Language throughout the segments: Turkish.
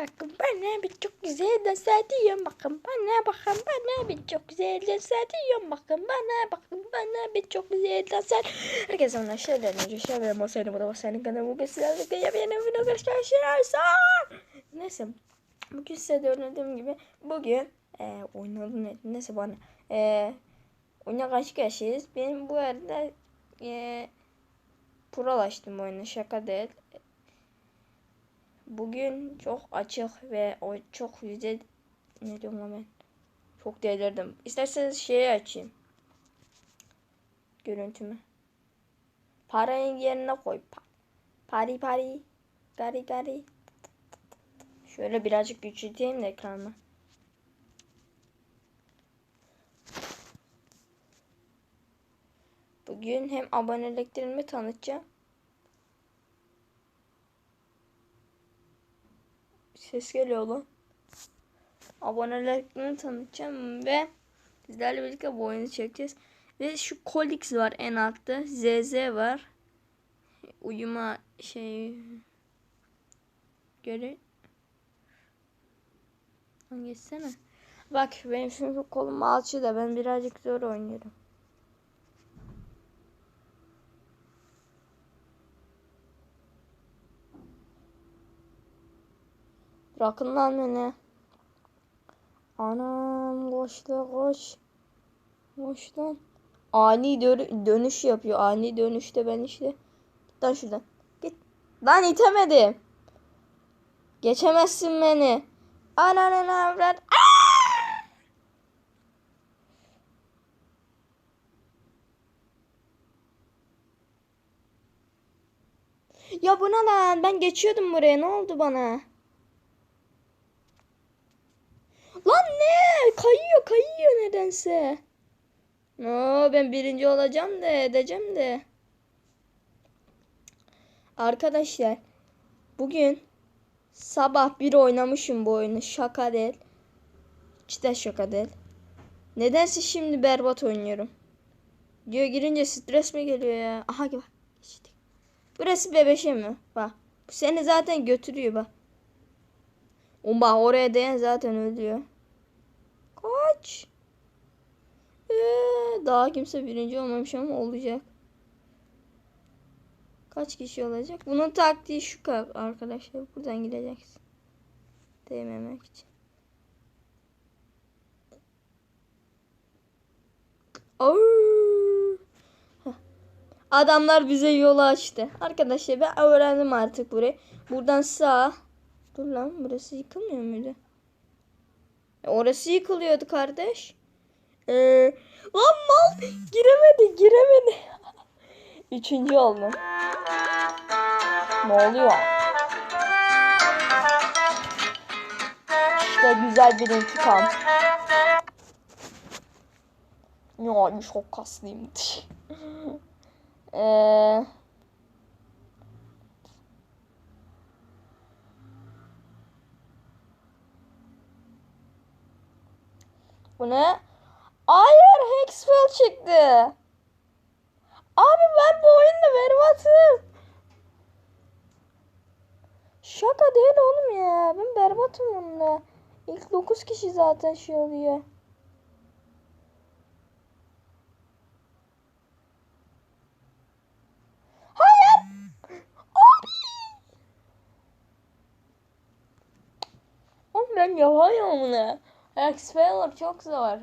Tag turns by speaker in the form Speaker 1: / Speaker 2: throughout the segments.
Speaker 1: bakın bana bir çok güzel dans ediyorum bakın bana bakın bana bir çok güzel dans ediyorum bakın bana bakın bana bir çok güzel ediyorum. Herkese onlar şeyler önce şey ben Masayla bu da Masayla kanalım bugün sizlerle yeni bir video karşılaşıyoruz. Neyse bugün size de öğrendiğim gibi bugün e, oynadım ne neyse bana e, oyuna karşı karşıyayız. Benim bu arada e, prolaştım oyunu şaka değil. Bugün çok açık ve o çok güzel ne diyorum lan ben çok delirdim. İsterseniz şeyi açayım. Görüntümü. Parayı yerine koy. Pa- Pari pari. Gari gari. Şöyle birazcık küçülteyim de ekranı. Bugün hem aboneliklerimi tanıtacağım. Ses geliyor lan. Aboneliklerimi tanıtacağım ve sizlerle birlikte bu oyunu çekeceğiz. Ve şu Kolix var en altta. ZZ var. Uyuma şey göre geçsene. Bak benim şimdi kolum alçı da ben birazcık zor oynuyorum. Bırakın lan beni. Anam koş la koş. Koş lan. Ani dö- dönüş yapıyor. Ani dönüşte ben işte. Git lan şuradan. Git. Lan itemedim. Geçemezsin beni. Ananın avrat. Ya bu ne lan? Ben geçiyordum buraya. Ne oldu bana? Lan ne? Kayıyor kayıyor nedense. No, ben birinci olacağım da edeceğim de. Arkadaşlar bugün sabah bir oynamışım bu oyunu. Şaka değil. Cidden şaka değil. Nedense şimdi berbat oynuyorum. Diyor girince stres mi geliyor ya? Aha bak. Geçtik. Burası bebeşe mi? Bak. Bu seni zaten götürüyor bak. O oraya değen zaten ölüyor. Kaç. Ee, daha kimse birinci olmamış ama olacak. Kaç kişi olacak? Bunun taktiği şu arkadaşlar. Buradan gideceksin. Değmemek için. Adamlar bize yolu açtı. Arkadaşlar ben öğrendim artık burayı. Buradan sağ. Dur lan burası yıkılmıyor muydu? E, Orası yıkılıyordu kardeş. Ee, lan mal giremedi giremedi. Üçüncü oldu. Ne oluyor? İşte güzel bir intikam. Yani çok kaslıyım. Eee... Bu ne? Hayır Hexwell çıktı. Abi ben bu oyunda berbatım. Şaka değil oğlum ya. Ben berbatım bunda. İlk 9 kişi zaten şey oluyor. Hayır. Abi. Oğlum ben yapamıyorum bunu. Hexfeller çok zor.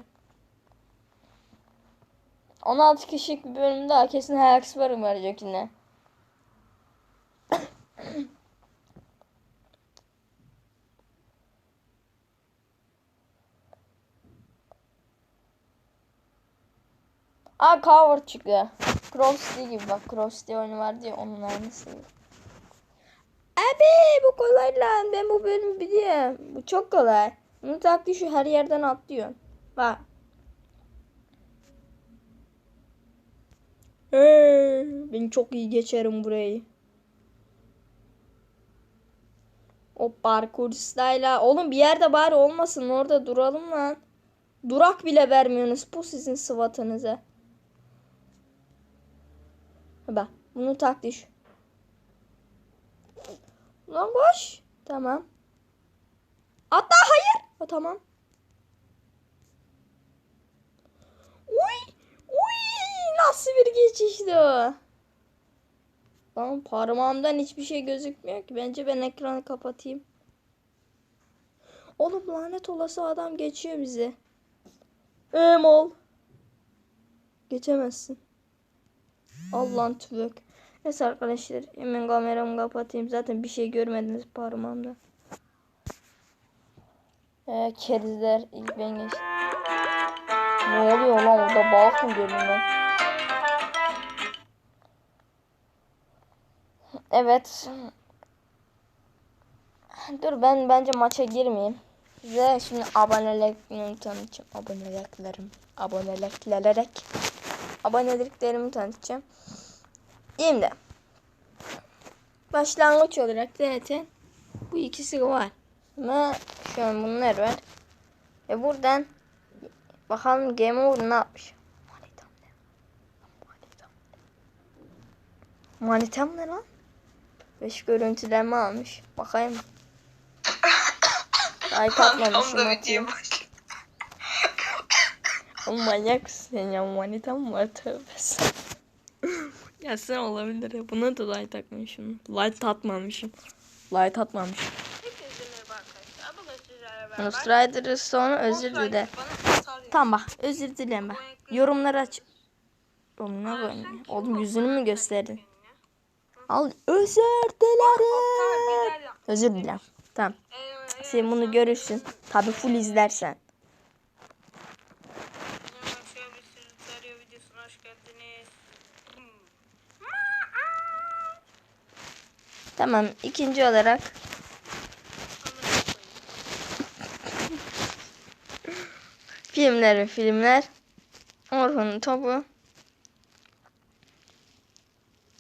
Speaker 1: 16 kişilik bir bölüm daha kesin Hexfeller verecek yine. Aa cover çıktı. Crossty gibi bak Crossty oyunu vardı ya onun aynısı. Abi bu kolay lan. Ben bu bölümü biliyorum. Bu çok kolay. Bunun taktiği şu her yerden atlıyor. Bak. Ben çok iyi geçerim burayı. O parkur style. Oğlum bir yerde bari olmasın. Orada duralım lan. Durak bile vermiyorsunuz. Bu sizin sıvatınıza. Bak. Bunun taktiği şu. Lan boş. Tamam. Atla hayır. O tamam. Bir geçişti o? Lan parmağımdan hiçbir şey gözükmüyor ki. Bence ben ekranı kapatayım. Oğlum lanet olası adam geçiyor bizi. Emol. Geçemezsin. Allah'ın tüvek. Neyse arkadaşlar hemen kameramı kapatayım. Zaten bir şey görmediniz parmağımda. Ee, kerizler ilk ben geçtim. Ne oluyor lan orada balık mı Evet. Dur ben bence maça girmeyeyim. Size şimdi aboneliklerimi tanıtacağım. Aboneliklerim. Aboneliklerek. Aboneliklerimi tanıtacağım. Şimdi. Başlangıç olarak zaten bu ikisi var. Ve şu an bunlar var. Ve buradan bakalım Game Over ne yapmış. Manitam ne? Manitam ne? Manitam ne lan? Beş görüntüleme almış. Bakayım. Ay katmamışım atayım. Oğlum manyak mısın sen ya? Manitam mı var tövbesi. ya sen olabilir ya. Buna da light takmışım. Light atmamışım. Light atmamışım. Ghost Rider'ı sonra özür dile. Tamam bak özür dileme. Yorumları aç. Oğlum ne? Oğlum yüzünü mü gösterdin? Al özür dilerim. Özür dilerim. Tamam.
Speaker 2: Ee,
Speaker 1: Sen bunu görürsün. Tabi full izlersen. Tamam ikinci olarak filmleri filmler. Orhun topu.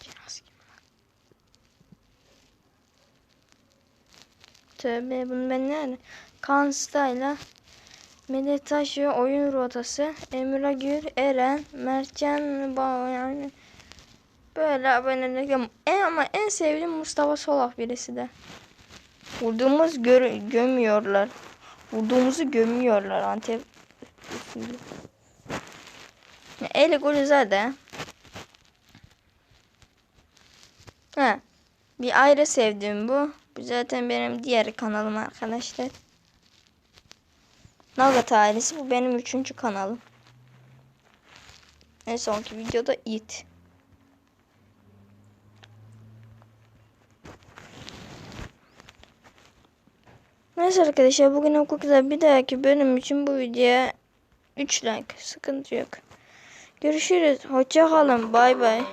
Speaker 1: Biraz gibi lan. Tövbe bunu ben ne Kaan Melih Taşı oyun rotası Emre Gür Eren Mertcan yani Böyle abonelik en ama en sevdiğim Mustafa Solak birisi de. Vurduğumuz gör, gömüyorlar. Vurduğumuzu gömüyorlar Antep usulü. Eli Gülizade. Ha. Bir ayrı sevdiğim bu. Bu zaten benim diğer kanalım arkadaşlar. Nagat ailesi bu benim üçüncü kanalım. En sonki videoda it. Neyse arkadaşlar bugün kadar bir dahaki bölüm için bu videoya 3 like sıkıntı yok. Görüşürüz. Hoşça kalın. Bay bay.